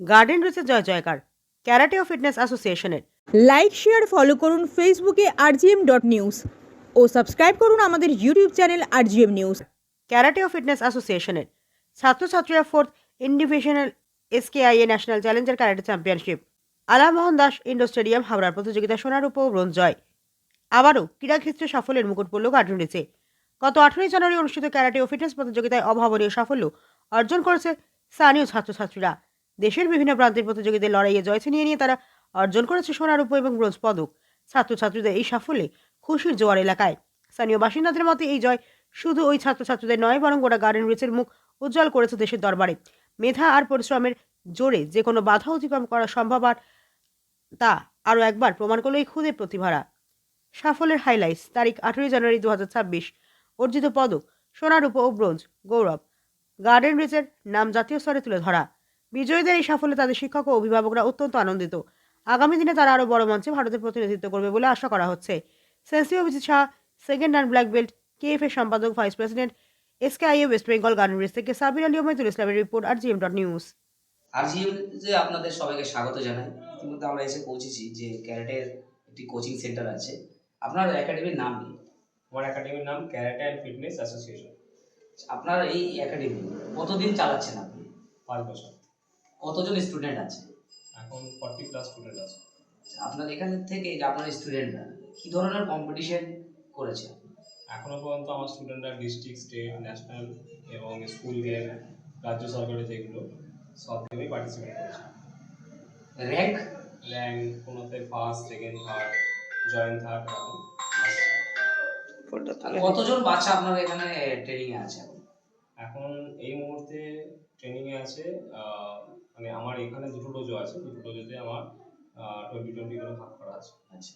Garden রয়েছে জয় জয়কার, karate ও fitness অ্যাসোসিয়েশনের। লাইক শেয়ার ফলো করুন ফেসবুকে আরজিএম ডট নিউজ ও সাবস্ক্রাইব করুন আমাদের YouTube channel RGM news karate ও ফিটনেস অ্যাসোসিয়েশনের, ছাত্রছাত্রীরা fourth individual SKIA national challenger karate championship Alamohan Das indoor stadium হাওড়ার প্রতিযোগিতা সোনার উপ ব্রোঞ্জ জয়। আবারও ক্রীড়াক্ষেত্রে সাফল্যের মুকুট পড়ল গার্ডেন রেসে গত আঠেরোই জানুয়ারি অনুষ্ঠিত ক্যারাটে ও ফিটনেস প্রতিযোগিতায় অভাবনীয় সাফল্য অর্জন করেছে স্থানীয় ছাত্রছাত্রীরা। দেশের বিভিন্ন প্রান্তের প্রতিযোগীদের লড়াইয়ে জয় ছিনিয়ে নিয়ে তারা অর্জন করেছে সোনার উপ এবং ব্রোঞ্জ পদক। ছাত্রছাত্রীদের এই সাফল্যে খুশির জোয়ার এলাকায়। স্থানীয় বাসিন্দাদের মতে এই জয় শুধু ওই ছাত্রছাত্রীদের নয়, বরং গোটা গার্ডেন রিচের মুখ উজ্জ্বল করেছে দেশের দরবারে। মেধা আর পরিশ্রমের জোরে যে কোনো বাধা অতিক্রম করা সম্ভব আর তা আরও একবার প্রমাণ করল এই খুদে প্রতিভারা। সাফল্যের হাইলাইটস তারিখ আঠেরোই জানুয়ারি দু হাজার ছাব্বিশ। অর্জিত পদক, সোনার উপ ও ব্রোঞ্জ, গৌরব। গার্ডেন রিচের নাম জাতীয় স্তরে তুলে ধরা। বিজয়ীদের এই সাফল্যে তাদের শিক্ষক ও অভিভাবকরা অত্যন্ত আনন্দিত। আগামী দিনে তারা আরও বড় মঞ্চে ভারতের প্রতিনিধিত্ব করবে বলে আশা করা হচ্ছে। Sensei Abhijit Shah second and black belt KF এর সম্পাদক vice president SKIA West Bengal garden reach থেকে সাবির আলী ওমাইদুল ইসলামের রিপোর্ট আর জিএম ডট নিউজ। আরজিএমতে আপনাদের সবাইকে স্বাগত জানাই। ইতিমধ্যে আমরা এসে পৌঁছেছি যে ক্যারেটের একটি কোচিং সেন্টার আছে। আপনার একাডেমির নাম কি? আমার একাডেমির নাম ক্যারাটে অ্যান্ড ফিটনেস অ্যাসোসিয়েশন। আপনার এই একাডেমি কতদিন চালাচ্ছেন আপনি? পাঁচ বছর। কতজন স্টুডেন্ট আছে? এখন ফর্টি প্লাস স্টুডেন্ট আছে। আপনার এখান থেকে যে আপনার স্টুডেন্টরা কি ধরনের কম্পিটিশন করেছে? এখনও পর্যন্ত আমার স্টুডেন্টরা ডিস্ট্রিক্ট স্টেট ন্যাশনাল এবং স্কুল গেম রাজ্য সরকারের যেগুলো সব গেমেই পার্টিসিপেট করেছে। Rank rank কোনোতে first second third joint third কতজন বাচ্চা আপনার এখানে ট্রেনিং এ আছে? এখন? এই মুহূর্তে ট্রেনিংয়ে আছে আহ, মানে আমার এখানে দুটো ডোজো আছে দুটো ডোজোতে আমার টোয়েন্টি টোয়েন্টি করে ভাগ করা আছে। আচ্ছা।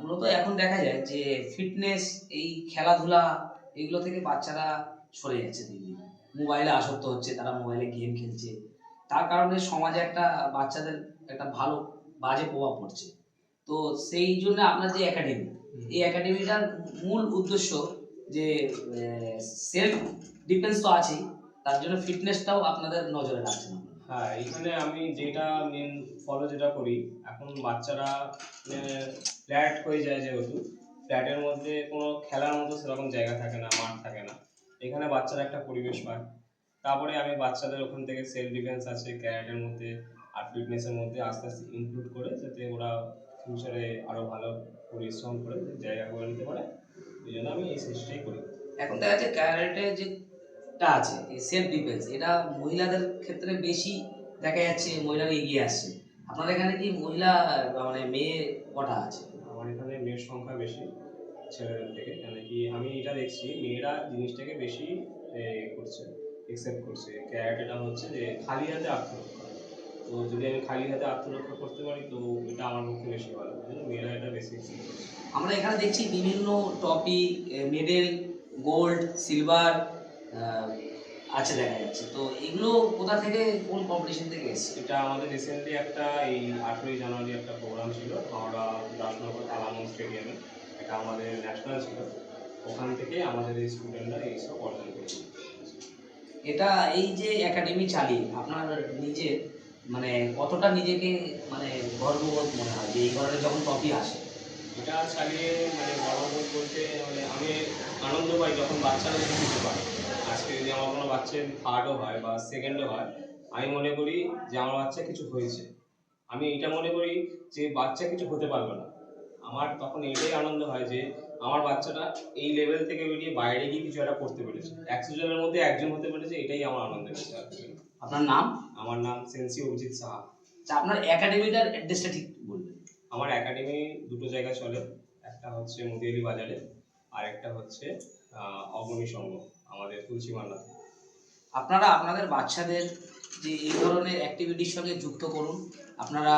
মূলত এখন দেখা যায় যে ফিটনেস এই খেলাধুলা এগুলো থেকে বাচ্চারা সরে যাচ্ছে দিন দিন। মোবাইলে আসক্ত হচ্ছে তারা মোবাইলে গেম খেলছে। তার কারণে সমাজে একটা বাচ্চাদের একটা ভালো বাজে প্রভাব পড়ছে। তো সেই জন্য আপনার যে একাডেমি এই একাডেমিটার মূল উদ্দেশ্য যে সেলফ ডিফেন্স তো আছেই, তার জন্য ফিটনেসটাও আপনাদের নজরে রাখছেন হ্যাঁ এখানে আমি যেটা মেন ফলো যেটা করি, এখন বাচ্চারা ফ্ল্যাট হয়ে যায় যেহেতু ফ্ল্যাটের মধ্যে কোনো খেলার মতো সেরকম জায়গা থাকে না, মাঠ থাকে না। এখানে বাচ্চারা একটা পরিবেশ পায়। তারপরে আমি বাচ্চাদের ওখান থেকে সেলফ ডিফেন্স আছে ক্যারেটের মধ্যে আর ফিটনেসের মধ্যে আস্তে আস্তে ইনক্লুড করে, যাতে ওরা ফিউচারে আরও ভালো পরিশ্রম করে, জায়গা করে নিতে পারে। এই জন্য আমি এই চেষ্টাই করি। এখন দেখা যাচ্ছে ক্যারেটে যেটা আছে এই সেলফ ডিফেন্স এটা মহিলাদের ক্ষেত্রে বেশি দেখা যাচ্ছে মহিলারা এগিয়ে আসছে। আপনার এখানে কি মহিলা মানে মেয়ে কটা আছে? আমার এখানে মেয়ের সংখ্যা বেশি ছেলেদের থেকে কেন কি আমি এটা দেখছি মেয়েরা জিনিসটাকে বেশি করছে একসেপ্ট করছে। ক্যারাটেটা হচ্ছে যে খালি হাতে আত্মরক্ষা তো যদি আমি খালি হাতে আত্মরক্ষা করতে পারি তো এটা আমার পক্ষে বেশি ভালো। মেয়েরা এটা বেশি আমরা এখানে দেখছি বিভিন্ন টপি মেডেল গোল্ড সিলভার আছে দেখা যাচ্ছে। তো এগুলো কোথা থেকে কোন কম্পিটিশন থেকে এসছে? এটা আমাদের রিসেন্টলি একটা এই আঠেরোই জানুয়ারি একটা প্রোগ্রাম ছিল হাওড়া দাসনগর আলামন স্টেডিয়ামে এটা আমাদের ন্যাশনাল ছিল। ওখান থেকে আমাদের এই স্টুডেন্টরা এইসব অর্জন করেছে। এটা এই যে একাডেমি চালিয়ে আপনার নিজে মানে কতটা নিজেকে মানে গর্ববোধ মনে হয় যে এই ধরনের যখন টপি আসে। এটা চালিয়ে মানে গর্ববোধ বলতে মানে আমি আনন্দ পাই যখন বাচ্চারা যদি কিছু পায় আজকে যদি আমার কোনো বাচ্চা থার্ডও হয় বা সেকেন্ডও হয়, আমি মনে করি যে আমার বাচ্চা কিছু হয়েছে। আমি এটা মনে করি যে বাচ্চা কিছু হতে পারবে না। আমার তখন এটাই আনন্দ হয় যে আমার বাচ্চাটা এই লেভেল থেকে বেরিয়ে বাইরে গিয়ে কিছু একটা করতে পেরেছে। একশো জনের মধ্যে একজন হতে পেরেছে, এটাই আমার আনন্দের বিষয়। আপনার নাম? আমার নাম সেন্সি অভিজিৎ সাহা। আচ্ছা, আপনার একাডেমিটার অ্যাড্রেসটা ঠিক বলবেন। আমার একাডেমি দুটো জায়গায় চলে। একটা হচ্ছে মদিয়ালি বাজারে আর একটা হচ্ছে অগ্রণী সংঘ আমাদের তুলসী মান্না আপনারা আপনাদের বাচ্চাদের যে এই ধরনের অ্যাক্টিভিটির সঙ্গে যুক্ত করুন। আপনারা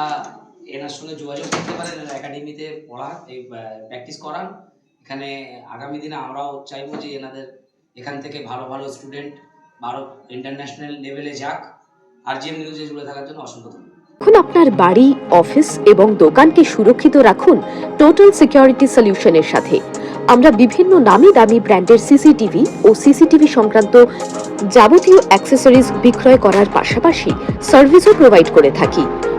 এনার সঙ্গে যোগাযোগ করতে পারেন এনার একাডেমিতে পড়া এই প্র্যাকটিস করান। এখানে আগামী দিনে আমরাও চাইব যে এনাদের এখান থেকে ভালো ভালো স্টুডেন্ট ভারত ইন্টারন্যাশনাল লেভেলে যাক আর জিএম নিউজে জুড়ে থাকার জন্য অসংখ্য ধন্যবাদ। এখন আপনার বাড়ি অফিস এবং দোকানকে সুরক্ষিত রাখুন টোটাল সিকিউরিটি সলিউশনের সাথে। আমরা বিভিন্ন নামি দামি ব্র্যান্ডের সিসিটিভি ও সিসিটিভি সংক্রান্ত যাবতীয় অ্যাক্সেসরিজ বিক্রয় করার পাশাপাশি সার্ভিসও প্রোভাইড করে থাকি।